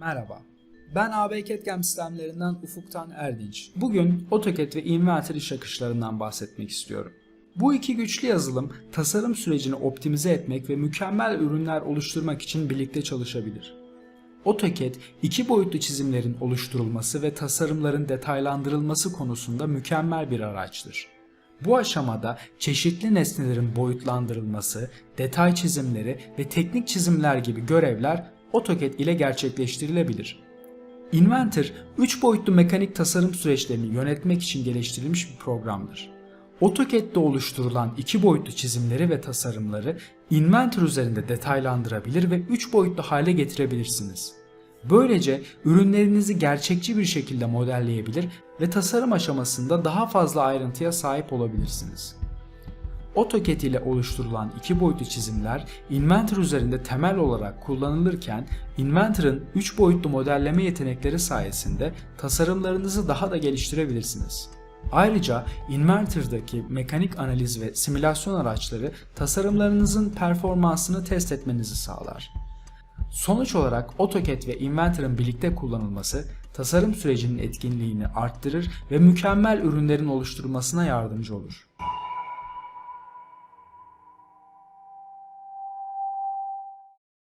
Merhaba. Ben AB CAD/CAM sistemlerinden Ufuktan Erdinç. Bugün AutoCAD ve Inventor iş akışlarından bahsetmek istiyorum. Bu iki güçlü yazılım tasarım sürecini optimize etmek ve mükemmel ürünler oluşturmak için birlikte çalışabilir. AutoCAD iki boyutlu çizimlerin oluşturulması ve tasarımların detaylandırılması konusunda mükemmel bir araçtır. Bu aşamada çeşitli nesnelerin boyutlandırılması, detay çizimleri ve teknik çizimler gibi görevler AutoCAD ile gerçekleştirilebilir. Inventor, 3 boyutlu mekanik tasarım süreçlerini yönetmek için geliştirilmiş bir programdır. AutoCAD'de oluşturulan 2 boyutlu çizimleri ve tasarımları Inventor üzerinde detaylandırabilir ve 3 boyutlu hale getirebilirsiniz. Böylece ürünlerinizi gerçekçi bir şekilde modelleyebilir ve tasarım aşamasında daha fazla ayrıntıya sahip olabilirsiniz. AutoCAD ile oluşturulan iki boyutlu çizimler Inventor üzerinde temel olarak kullanılırken Inventor'ın 3 boyutlu modelleme yetenekleri sayesinde tasarımlarınızı daha da geliştirebilirsiniz. Ayrıca Inventor'daki mekanik analiz ve simülasyon araçları tasarımlarınızın performansını test etmenizi sağlar. Sonuç olarak AutoCAD ve Inventor'ın birlikte kullanılması tasarım sürecinin etkinliğini arttırır ve mükemmel ürünlerin oluşturulmasına yardımcı olur.